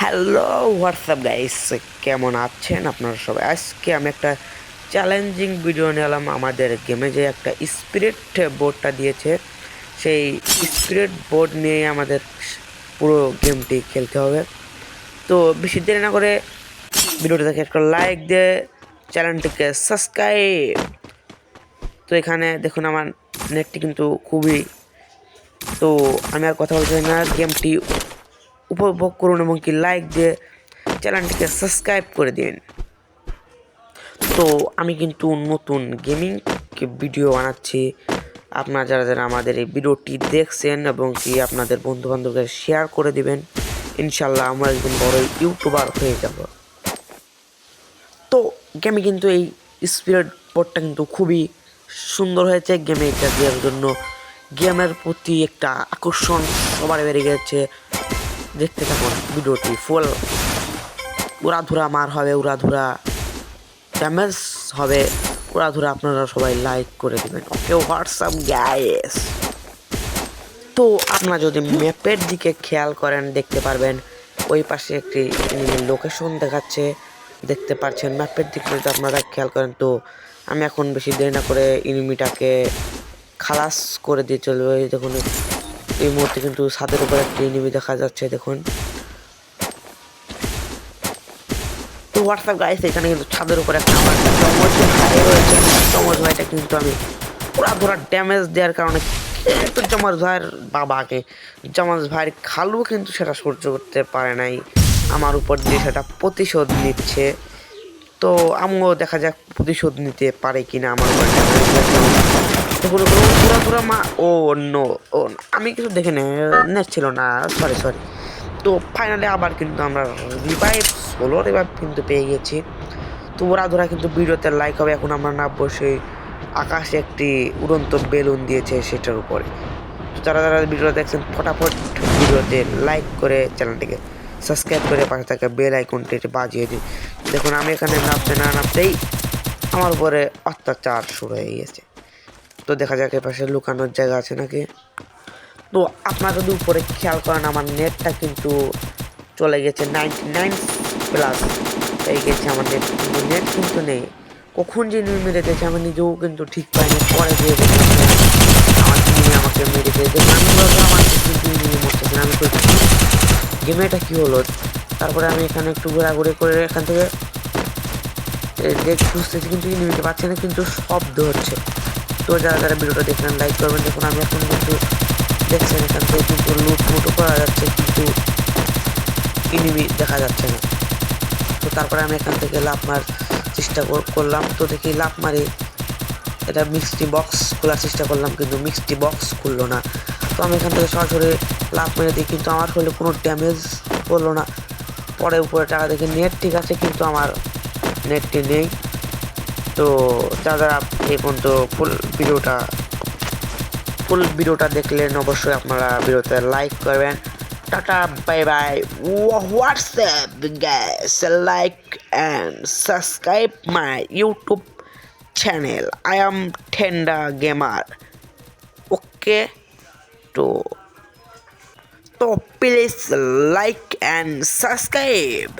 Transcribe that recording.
Hello WhatsApp guys কেমন আছেন আপনারা সবাই? আজকে আমি একটা চ্যালেঞ্জিং ভিডিও নিলাম। আমাদের গেমে যে একটা স্পিরিট বোর্ডটা দিয়েছে, সেই স্পিরিট বোর্ড নিয়ে আমাদের পুরো গেমটি খেলতে হবে। তো বেশি দেরি না করে ভিডিওটা দেখে একটা লাইক দিয়ে চ্যানেলটিকে সাবস্ক্রাইব তো এখানে দেখুন, আমার নেটটি কিন্তু খুবই তো আমি আর কথা বলছি না। গেমটি উপভোগ করুন এবং কি লাইক দিয়ে চ্যানেলটিকে সাবস্ক্রাইব করে দিন। তো আমি কিন্তু নতুন গেমিং ভিডিও বানাচ্ছি। আপনারা যারা যারা আমাদের এই ভিডিওটি দেখছেন এবং কি আপনাদের বন্ধু বান্ধবকে শেয়ার করে দিবেন ইনশাল্লাহ আমরা একদিন বড় ইউটিউবার হয়ে যাব। তো গেমে কিন্তু এই স্পিরিট বোর্ডটা কিন্তু খুবই সুন্দর হয়েছে। গেমে এটা দেওয়ার জন্য গেমের প্রতি একটা আকর্ষণ সবার বেড়ে গেছে। দেখতে থাকুন ভিডিওটি ফুল উড়াধুরা মার হবে, উড়াধুরা ড্যামেজ হবে। উড়াধুরা আপনারা সবাই লাইক করে দেবেন। ওকে হোয়াটসঅ্যাপ গ্যাস তো আপনারা যদি ম্যাপের দিকে খেয়াল করেন, দেখতে পারবেন, ওই পাশে একটি লোকেশন দেখাচ্ছে, দেখতে পাচ্ছেন ম্যাপের দিকে যদি আপনারা খেয়াল করেন, তো আমি এখন বেশি দেরি না করে ইনিমিটাকে খালাস করে দিয়ে চলবে। দেখুন এই মুহূর্তে কিন্তু ছাদের উপর একটি এনিমি দেখা যাচ্ছে, দেখুন। তো হোয়াটসঅ্যাপ গাইস এখানে কিন্তু ছাদের উপর একটা আমার চমচ ভাই রয়েছে। চমচ ভাইটা কিন্তু আমি পুরা ধরা ড্যামেজ দেওয়ার কারণে কিন্তু চমচ ভাইয়ের বাবাকে চমচ ভাইয়ের খালু কিন্তু সেটা সহ্য করতে পারে নাই। আমার উপর দিয়ে সেটা প্রতিশোধ নিচ্ছে। তো আমিও দেখা যাক প্রতিশোধ নিতে পারে কিনা আমার উপর। পুরা মা ও নো ও আমি কিছু দেখে নে না সরি সরি তো ফাইনালি আবার কিন্তু আমরা রিভাইভ ষোলো রিভাইভ কিন্তু পেয়ে গেছি। তো ওরা ধরা কিন্তু ভিডিওতে লাইক হবে, এখন আমরা নামবো সেই আকাশে একটি উড়ন্ত বেলুন দিয়েছে সেটার উপরে। তো যারা যারা ভিডিও দেখছেন, ফটাফট ভিডিওতে লাইক করে চ্যানেলটিকে সাবস্ক্রাইব করে পাশে থাকা বেল আইকনটি বাজিয়ে দিন। দেখুন, আমি এখানে নামতে না, নামতেই আমার উপরে অত্যাচার শুরু হয়ে গেছে। তো দেখা যাক পাশে লুকানোর জায়গা আছে নাকি। তো আপনারা যদি উপরে খেয়াল করেন, আমার নেটটা কিন্তু চলে গেছে নাইনটি নাইন প্লাস এই গেছে আমার নেট কিন্তু নেট কিন্তু নেই। কখন যে নিয়ে মেরে দিয়েছে, আমি নিজেও কিন্তু ঠিক পাইনি। পরে দিয়ে আমার নিয়ে আমাকে মেরে দিয়ে দেখলাম আমি আমার কিন্তু নিয়ে মরতেছে আমি তো গেমে কী হলো? তারপরে আমি এখানে একটু ঘোরাঘুরি করে এখান থেকে দেখ, খুঁজতেছি, কিন্তু নিতে পারছে না, কিন্তু শব্দ হচ্ছে। তো যারা যারা ভিডিওটা দেখলেন লাইক করবেন। দেখুন, আমি এখন কিন্তু দেখছেন এখান থেকে কিন্তু লুট মুটো করা যাচ্ছে, কিন্তু ইনিমি দেখা যাচ্ছে না। তো তারপরে আমি এখান থেকে লাভ মার চেষ্টা করলাম। তো দেখি লাভ মারি, এটা মিক্সটি বক্স খোলার চেষ্টা করলাম, কিন্তু মিক্সটি বক্স খুললো না। তো আমি এখান থেকে সরাসরি লাভ মেরে দিই, কিন্তু আমার হলে কোনো ড্যামেজ করল না। পরে উপরে টাকা দেখি নেট ঠিক আছে, কিন্তু আমার নেটটি নেই। তো যারা এই পর্যন্ত ফুল ভিডিওটা ফুল ভিডিওটা দেখলেন অবশ্যই আপনারা ভিডিওতে লাইক করবেন। Tata bye bye WhatsApp guys like and subscribe my YouTube channel I am Thenda gamer okay তো তো প্লিজ লাইক অ্যান্ড সাবস্ক্রাইব